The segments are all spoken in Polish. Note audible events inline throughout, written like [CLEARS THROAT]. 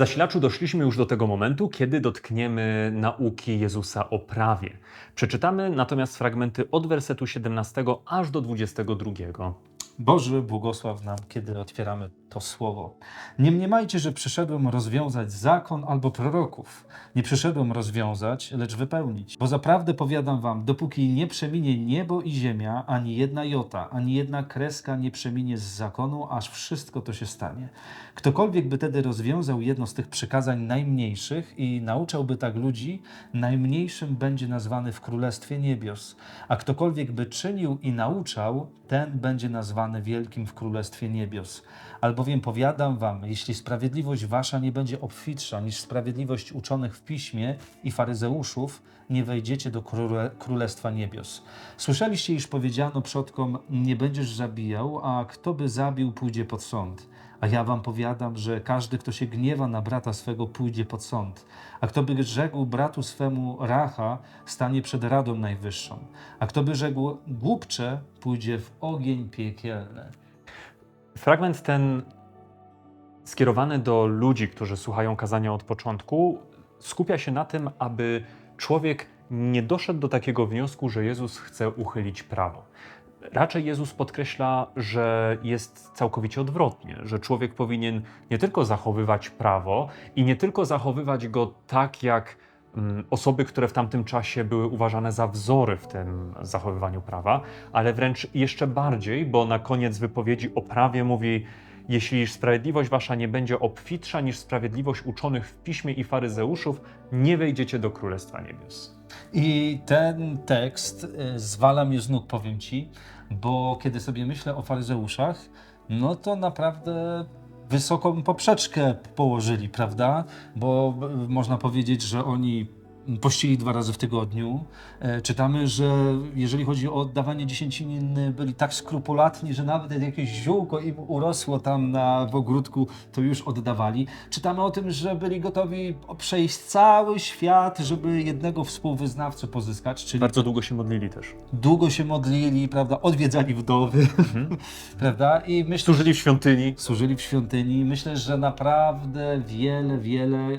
Zasilaczu doszliśmy już do tego momentu, kiedy dotkniemy nauki Jezusa o prawie. Przeczytamy natomiast fragmenty od wersetu 17 aż do 22. Boży błogosław nam, kiedy otwieramy to słowo. Nie mniemajcie, że przyszedłem rozwiązać zakon albo proroków. Nie przyszedłem rozwiązać, lecz wypełnić. Bo zaprawdę powiadam wam, dopóki nie przeminie niebo i ziemia, ani jedna jota, ani jedna kreska nie przeminie z zakonu, aż wszystko to się stanie. Ktokolwiek by tedy rozwiązał jedno z tych przykazań najmniejszych i nauczałby tak ludzi, najmniejszym będzie nazwany w Królestwie Niebios. A ktokolwiek by czynił i nauczał, ten będzie nazwany wielkim w Królestwie Niebios. Albowiem powiadam wam, jeśli sprawiedliwość wasza nie będzie obfitsza niż sprawiedliwość uczonych w piśmie i faryzeuszów, nie wejdziecie do króle, Królestwa Niebios. Słyszeliście, iż powiedziano przodkom, nie będziesz zabijał, a kto by zabił, pójdzie pod sąd. A ja wam powiadam, że każdy, kto się gniewa na brata swego, pójdzie pod sąd. A kto by rzekł bratu swemu racha, stanie przed Radą Najwyższą. A kto by rzekł głupcze, pójdzie w ogień piekielny. Fragment ten skierowany do ludzi, którzy słuchają kazania od początku, skupia się na tym, aby człowiek nie doszedł do takiego wniosku, że Jezus chce uchylić prawo. Raczej Jezus podkreśla, że jest całkowicie odwrotnie, że człowiek powinien nie tylko zachowywać prawo i nie tylko zachowywać go tak, jak osoby, które w tamtym czasie były uważane za wzory w tym zachowywaniu prawa, ale wręcz jeszcze bardziej, bo na koniec wypowiedzi o prawie mówi: Jeśli sprawiedliwość wasza nie będzie obfitsza niż sprawiedliwość uczonych w piśmie i faryzeuszów, nie wejdziecie do Królestwa Niebios. I ten tekst y, zwala mnie z nóg, powiem ci, bo kiedy sobie myślę o faryzeuszach, no to naprawdę wysoką poprzeczkę położyli, prawda? Bo y, można powiedzieć, że oni pościli dwa razy w tygodniu. E, Czytamy, że jeżeli chodzi o oddawanie dziesięciny, byli tak skrupulatni, że nawet jak jakieś ziółko im urosło tam na, w ogródku, to już oddawali. Czytamy o tym, że byli gotowi przejść cały świat, żeby jednego współwyznawcę pozyskać, czyli Bardzo długo się modlili też. długo się modlili, prawda, odwiedzali wdowy, [LAUGHS] prawda, i myślę, Służyli w świątyni. służyli w świątyni. Myślę, że naprawdę wiele, wiele y,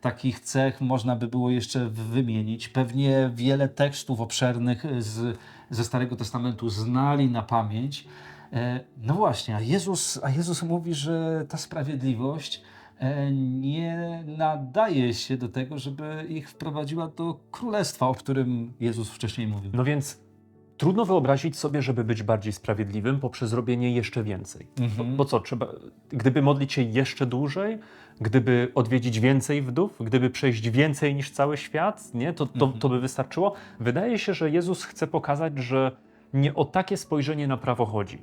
takich cech można by było jeszcze wymienić. Pewnie wiele tekstów obszernych z, ze Starego Testamentu znali na pamięć. E, No właśnie, a Jezus, a Jezus mówi, że ta sprawiedliwość e, nie nadaje się do tego, żeby ich wprowadziła do królestwa, o którym Jezus wcześniej mówił. No więc trudno wyobrazić sobie, żeby być bardziej sprawiedliwym poprzez robienie jeszcze więcej. Mhm. Bo co, trzeba, gdyby modlić się jeszcze dłużej, gdyby odwiedzić więcej wdów, gdyby przejść więcej niż cały świat, nie, to, to, to by wystarczyło. Wydaje się, że Jezus chce pokazać, że nie o takie spojrzenie na prawo chodzi.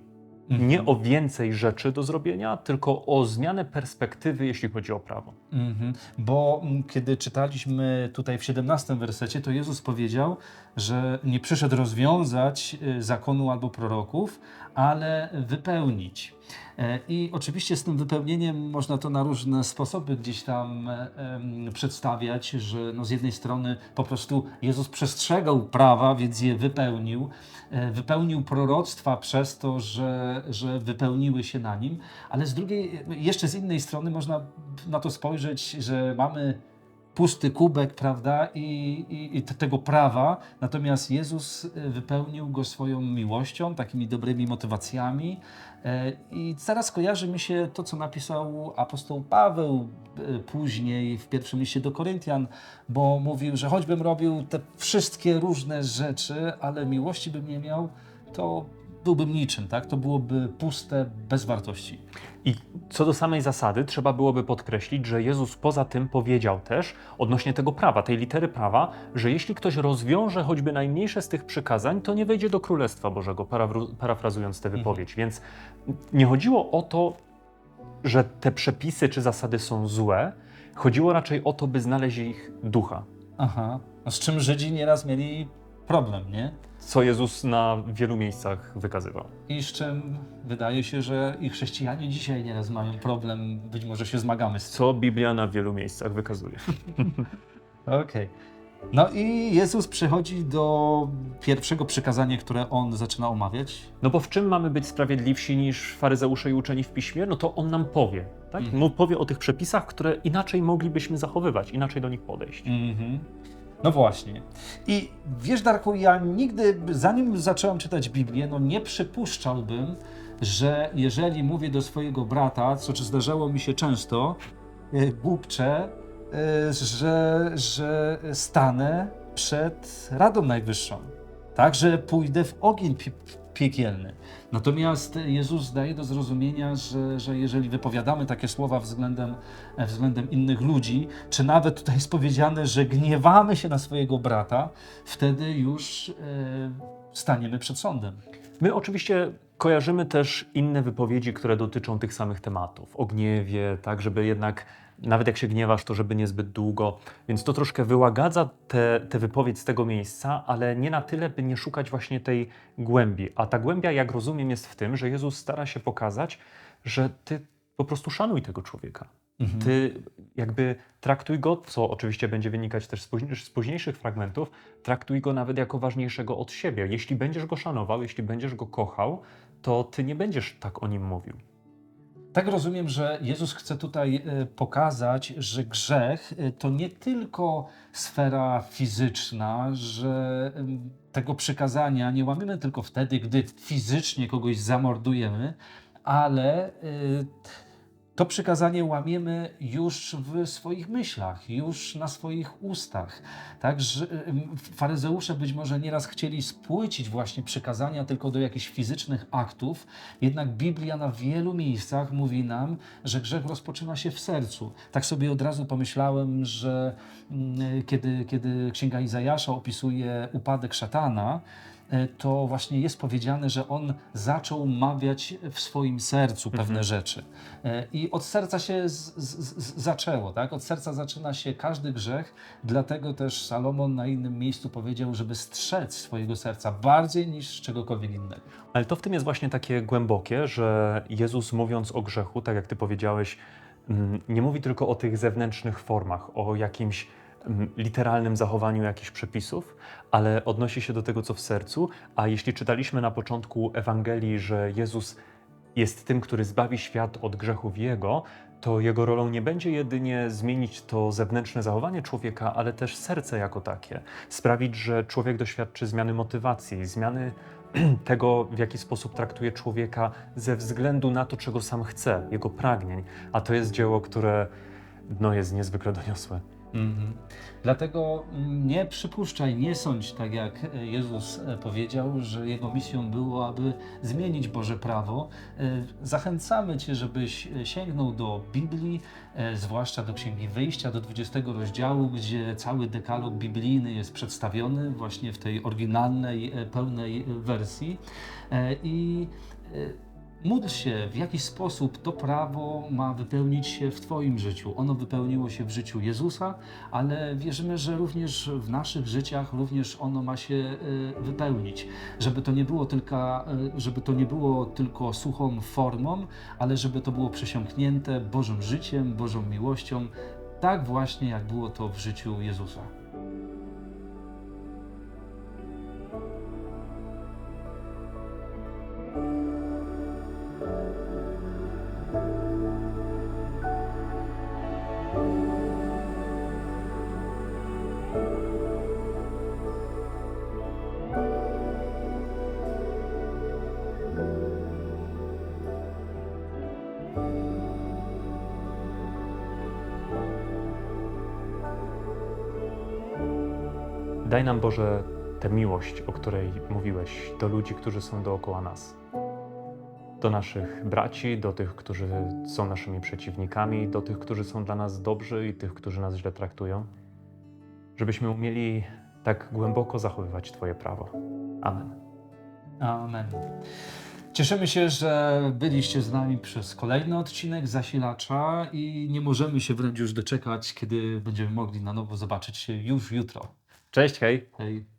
Nie o więcej rzeczy do zrobienia, tylko o zmianę perspektywy, jeśli chodzi o prawo. Mhm. Bo mm, kiedy czytaliśmy tutaj w 17 wersecie, to Jezus powiedział, że nie przyszedł rozwiązać y, zakonu albo proroków, ale wypełnić. E, I oczywiście z tym wypełnieniem można to na różne sposoby gdzieś tam e, przedstawiać, że no z jednej strony po prostu Jezus przestrzegał prawa, więc je wypełnił, e, wypełnił proroctwa przez to, że, że wypełniły się na nim, ale z drugiej, jeszcze z innej strony można na to spojrzeć, że mamy pusty kubek, prawda, i, i, i te- tego prawa, natomiast Jezus e, wypełnił go swoją miłością, takimi dobrymi motywacjami. E, I zaraz kojarzy mi się to, co napisał apostoł Paweł e, później w pierwszym liście do Koryntian, bo mówił, że choćbym robił te wszystkie różne rzeczy, ale miłości bym nie miał, to byłbym niczym, tak? To byłoby puste, bez wartości. I co do samej zasady, trzeba byłoby podkreślić, że Jezus poza tym powiedział też odnośnie tego prawa, tej litery prawa, że jeśli ktoś rozwiąże choćby najmniejsze z tych przykazań, to nie wejdzie do Królestwa Bożego, parafrazując tę wypowiedź. Więc nie chodziło o to, że te przepisy czy zasady są złe, chodziło raczej o to, by znaleźć ich ducha. Aha. Z czym Żydzi nieraz mieli problem, nie? Co Jezus na wielu miejscach wykazywał. I z czym wydaje się, że i chrześcijanie dzisiaj nieraz mają problem, być może się zmagamy z tym. Co Biblia na wielu miejscach wykazuje. [LAUGHS] Okej. No i Jezus przechodzi do pierwszego przykazania, które on zaczyna omawiać. No bo w czym mamy być sprawiedliwsi niż faryzeusze i uczeni w piśmie? No to on nam powie, tak? Mu powie o tych przepisach, które inaczej moglibyśmy zachowywać, inaczej do nich podejść. Mhm. No właśnie. I wiesz, Darku, ja nigdy, zanim zacząłem czytać Biblię, no nie przypuszczałbym, że jeżeli mówię do swojego brata, co zdarzało mi się często, e, głupcze, e, że, że stanę przed Radą Najwyższą. Tak, że pójdę w ogień piekielny. Natomiast Jezus daje do zrozumienia, że, że jeżeli wypowiadamy takie słowa względem, względem innych ludzi, czy nawet tutaj jest powiedziane, że gniewamy się na swojego brata, wtedy już e, staniemy przed sądem. My oczywiście kojarzymy też inne wypowiedzi, które dotyczą tych samych tematów. O gniewie, tak, żeby jednak, nawet jak się gniewasz, to żeby niezbyt długo. Więc to troszkę wyłagadza tę te, wypowiedź z tego miejsca, ale nie na tyle, by nie szukać właśnie tej głębi. A ta głębia, jak rozumiem, jest w tym, że Jezus stara się pokazać, że ty po prostu szanuj tego człowieka. Ty jakby traktuj go, co oczywiście będzie wynikać też z późniejszych fragmentów, traktuj go nawet jako ważniejszego od siebie. Jeśli będziesz go szanował, jeśli będziesz go kochał, to ty nie będziesz tak o nim mówił. Tak rozumiem, że Jezus chce tutaj e, pokazać, że grzech e, to nie tylko sfera fizyczna, że tego przykazania nie łamiemy tylko wtedy, gdy fizycznie kogoś zamordujemy, ale e, to przykazanie łamiemy już w swoich myślach, już na swoich ustach. Także em, faryzeusze być może nieraz chcieli spłycić właśnie przykazania tylko do jakichś fizycznych aktów, jednak Biblia na wielu miejscach mówi nam, że grzech rozpoczyna się w sercu. Tak sobie od razu pomyślałem, że mm, kiedy, kiedy Księga Izajasza opisuje upadek szatana, to właśnie jest powiedziane, że on zaczął mawiać w swoim sercu pewne rzeczy. E, I od serca się z, z, z, zaczęło, tak? Od serca zaczyna się każdy grzech, dlatego też Salomon na innym miejscu powiedział, żeby strzec swojego serca bardziej niż czegokolwiek innego. Ale to w tym jest właśnie takie głębokie, że Jezus mówiąc o grzechu, tak jak ty powiedziałeś, mm, nie mówi tylko o tych zewnętrznych formach, o jakimś literalnym zachowaniu jakichś przepisów, ale odnosi się do tego, co w sercu. A jeśli czytaliśmy na początku Ewangelii, że Jezus jest tym, który zbawi świat od grzechów Jego, to Jego rolą nie będzie jedynie zmienić to zewnętrzne zachowanie człowieka, ale też serce jako takie. Sprawić, że człowiek doświadczy zmiany motywacji, zmiany [CLEARS THROAT] tego, w jaki sposób traktuje człowieka ze względu na to, czego sam chce, jego pragnień. A to jest dzieło, które no, jest niezwykle doniosłe. Mhm. Dlatego mm, nie przypuszczaj, nie sądź tak jak e, Jezus e, powiedział, że jego misją było, aby zmienić Boże prawo. E, Zachęcamy Cię, żebyś sięgnął do Biblii, zwłaszcza do Księgi Wyjścia, do 20 rozdziału, gdzie cały dekalog biblijny jest przedstawiony właśnie w tej oryginalnej, pełnej wersji. I Módl się, w jaki sposób to prawo ma wypełnić się w Twoim życiu. Ono wypełniło się w życiu Jezusa, ale wierzymy, że również w naszych życiach również ono ma się e, wypełnić. Żeby to nie było tylko, e, żeby to nie było tylko suchą formą, ale żeby to było przesiąknięte Bożym życiem, Bożą miłością, tak właśnie jak było to w życiu Jezusa. Daj nam, Boże, tę miłość, o której mówiłeś, do ludzi, którzy są dookoła nas. Do naszych braci, do tych, którzy są naszymi przeciwnikami, do tych, którzy są dla nas dobrzy i tych, którzy nas źle traktują. Żebyśmy umieli tak głęboko zachowywać Twoje prawo. Amen. Amen. Cieszymy się, że byliście z nami przez kolejny odcinek Zasilacza i nie możemy się wręcz już doczekać, kiedy będziemy mogli na nowo zobaczyć się już jutro. Cześć, hej! Hej.